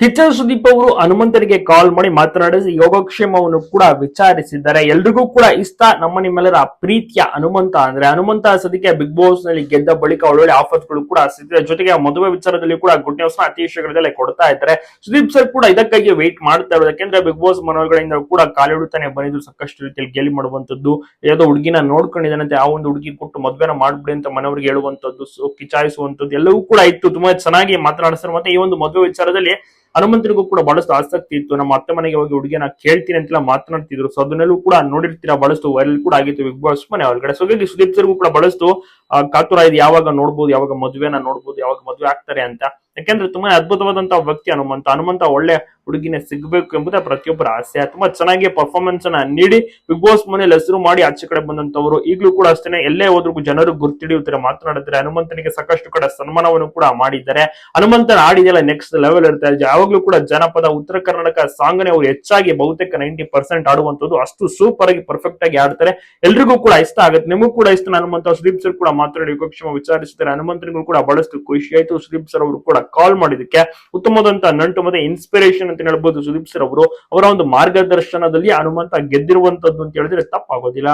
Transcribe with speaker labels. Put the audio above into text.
Speaker 1: ಕಿಚ್ಚನ್ ಸುದೀಪ್ ಅವರು ಹನುಮಂತರಿಗೆ ಕಾಲ್ ಮಾಡಿ ಮಾತನಾಡಿಸಿ ಯೋಗಕ್ಷೇಮವನ್ನು ಕೂಡ ವಿಚಾರಿಸಿದ್ದಾರೆ. ಎಲ್ರಿಗೂ ಕೂಡ ಇಷ್ಟ. ನಮ್ಮ ನಿಮ್ಮೆಲ್ಲರ ಪ್ರೀತಿಯ ಹನುಮಂತ ಅಂದ್ರೆ ಹನುಮಂತ ಸದ್ಯಕ್ಕೆ ಬಿಗ್ ಬಾಸ್ನಲ್ಲಿ ಗೆದ್ದ ಬಳಿಕ ಒಳ್ಳೊಳ್ಳೆ ಆಫರ್ಸ್ಗಳು ಕೂಡ ಸಿಗ್ತಿದೆ. ಜೊತೆಗೆ ಮದುವೆ ವಿಚಾರದಲ್ಲಿ ಕೂಡ ಗುಡ್ ನ್ಯೂಸ್ನ ಅತಿ ಶೀಘ್ರದಲ್ಲೇ ಕೊಡ್ತಾ ಇದ್ದಾರೆ. ಸುದೀಪ್ ಸರ್ ಕೂಡ ಇದಕ್ಕಾಗಿ ವೇಟ್ ಮಾಡ್ತಾ ಇರೋದು ಯಾಕೆಂದ್ರೆ ಬಿಗ್ ಬಾಸ್ ಮನೋಗಳಿಂದ ಕೂಡ ಕಾಲಿಡುತ್ತಾನೆ ಬಂದಿದ್ದು ಸಾಕಷ್ಟು ರೀತಿಯಲ್ಲಿ ಗೆಲಿ ಮಾಡುವಂತದ್ದು ಯಾವುದೋ ಹುಡುಗಿನ ನೋಡ್ಕೊಂಡಿದ್ದಾನಂತೆ, ಆ ಒಂದು ಹುಡುಗಿ ಕೊಟ್ಟು ಮದುವೆನ ಮಾಡ್ಬಿಡಿ ಅಂತ ಮನೆಯವ್ರಿಗೆ ಹೇಳುವಂತದ್ದು ಕಿಚಾಯಿಸುವಂತದ್ದು ಎಲ್ಲವೂ ಕೂಡ ಇತ್ತು. ತುಂಬಾ ಚೆನ್ನಾಗಿ ಮಾತನಾಡಿಸ್ತಾರೆ. ಮತ್ತೆ ಈ ಒಂದು ಮದುವೆ ವಿಚಾರದಲ್ಲಿ ಹನುಮಂತನಿಗೂ ಕೂಡ ಬಹಳಷ್ಟು ಆಸಕ್ತಿ ಇತ್ತು. ನಮ್ಮ ಅತ್ತೆ ಮನೆಗೆ ಹೋಗಿ ಹುಡುಗಿಯನ್ನ ಕೇಳ್ತೀನಿ ಅಂತೆಲ್ಲ ಮಾತನಾಡ್ತಿದ್ರು. ಸೊ ಅದನ್ನೆಲ್ಲೂ ಕೂಡ ನೋಡಿರ್ತೀರಾ? ಬಹಳಷ್ಟು ವೈರಲ್ ಕೂಡ ಆಗಿತ್ತು ಬಿಗ್ ಬಾಸ್ ಮನೆ ಒಳಗಡೆ. ಸೊ ಸುದೀಪ್ ಸರ್ಗೂ ಕೂಡ ಬಹಳಷ್ಟು ಕಾತುರ ಇದು ಯಾವಾಗ ನೋಡ್ಬೋದು, ಯಾವಾಗ ಮದುವೆನ ನೋಡ್ಬೋದು, ಯಾವಾಗ ಮದುವೆ ಆಗ್ತಾರೆ ಅಂತ. ಯಾಕೆಂದ್ರೆ ತುಂಬಾ ಅದ್ಭುತವಾದಂತಹ ವ್ಯಕ್ತಿ ಹನುಮಂತ. ಹನುಮಂತ ಒಳ್ಳೆ ಹುಡುಗಿನೇ ಸಿಗ್ಬೇಕು ಎಂಬುದೇ ಪ್ರತಿಯೊಬ್ಬರ ಆಸೆ. ತುಂಬಾ ಚೆನ್ನಾಗಿ ಪರ್ಫಾರ್ಮೆನ್ಸ್ ಅನ್ನ ನೀಡಿ ಬಿಗ್ ಬಾಸ್ ಮನೇಲಿ ಹೆಸರು ಮಾಡಿ ಆಚೆ ಕಡೆ ಬಂದಂತವರು ಈಗಲೂ ಕೂಡ ಅಷ್ಟೇ ಎಲ್ಲೇ ಹೋದ್ರು ಜನರು ಗುರ್ತಿಡಿಯುತ್ತಾರೆ, ಮಾತನಾಡುತ್ತಾರೆ. ಹನುಮಂತನಿಗೆ ಸಾಕಷ್ಟು ಕಡೆ ಸನ್ಮಾನವನ್ನು ಕೂಡ ಮಾಡಿದ್ದಾರೆ. ಹನುಮಂತನ ಹಾಡಿದೆಲ್ಲ ನೆಕ್ಸ್ಟ್ ಲೆವೆಲ್ ಇರ್ತಾರೆ ಯಾವಾಗ್ಲೂ ಕೂಡ ಜನಪದ ಉತ್ತರ ಕರ್ನಾಟಕ ಸಾಂಗ್ ಅವ್ರು ಹೆಚ್ಚಾಗಿ ಬಹುತೇಕ ನೈಂಟಿ ಪರ್ಸೆಂಟ್ ಆಡುವಂತದ್ದು ಅಷ್ಟು ಸೂಪರ್ ಆಗಿ ಪರ್ಫೆಕ್ಟ್ ಆಗಿ ಆಡ್ತಾರೆ ಎಲ್ರಿಗೂ ಕೂಡ ಇಷ್ಟ ಆಗುತ್ತೆ. ನಿಮಗೂ ಕೂಡ ಇಷ್ಟ. ಹನುಮಂತ ಸುದೀಪ್ ಸರ್ ಕೂಡ ಮಾತನಾಡಿ ಯೋಗಕ್ಷೇಮ ವಿಚಾರಿಸಿದ್ದಾರೆ ಹನುಮಂತನಿಗೂ ಕೂಡ ಬಹಳಷ್ಟು ಖುಷಿ ಆಯ್ತು. ಸುದೀಪ್ ಸರ್ ಅವರು ಕೂಡ ಕಾಲ್ ಮಾಡಿದಕ್ಕೆ ಉತ್ತಮವಾದಂತಹ ನಂಟು ಮತ್ತೆ ಇನ್ಸ್ಪಿರೇಷನ್ ಅಂತ ಹೇಳ್ಬೋದು. ಸುದೀಪ್ ಸರ್ ಅವರು ಅವರ ಒಂದು ಮಾರ್ಗದರ್ಶನದಲ್ಲಿ ಹನುಮಂತ ಗೆದ್ದಿರುವಂತದ್ದು ಅಂತ ಹೇಳಿದ್ರೆ ತಪ್ಪಾಗೋದಿಲ್ಲ.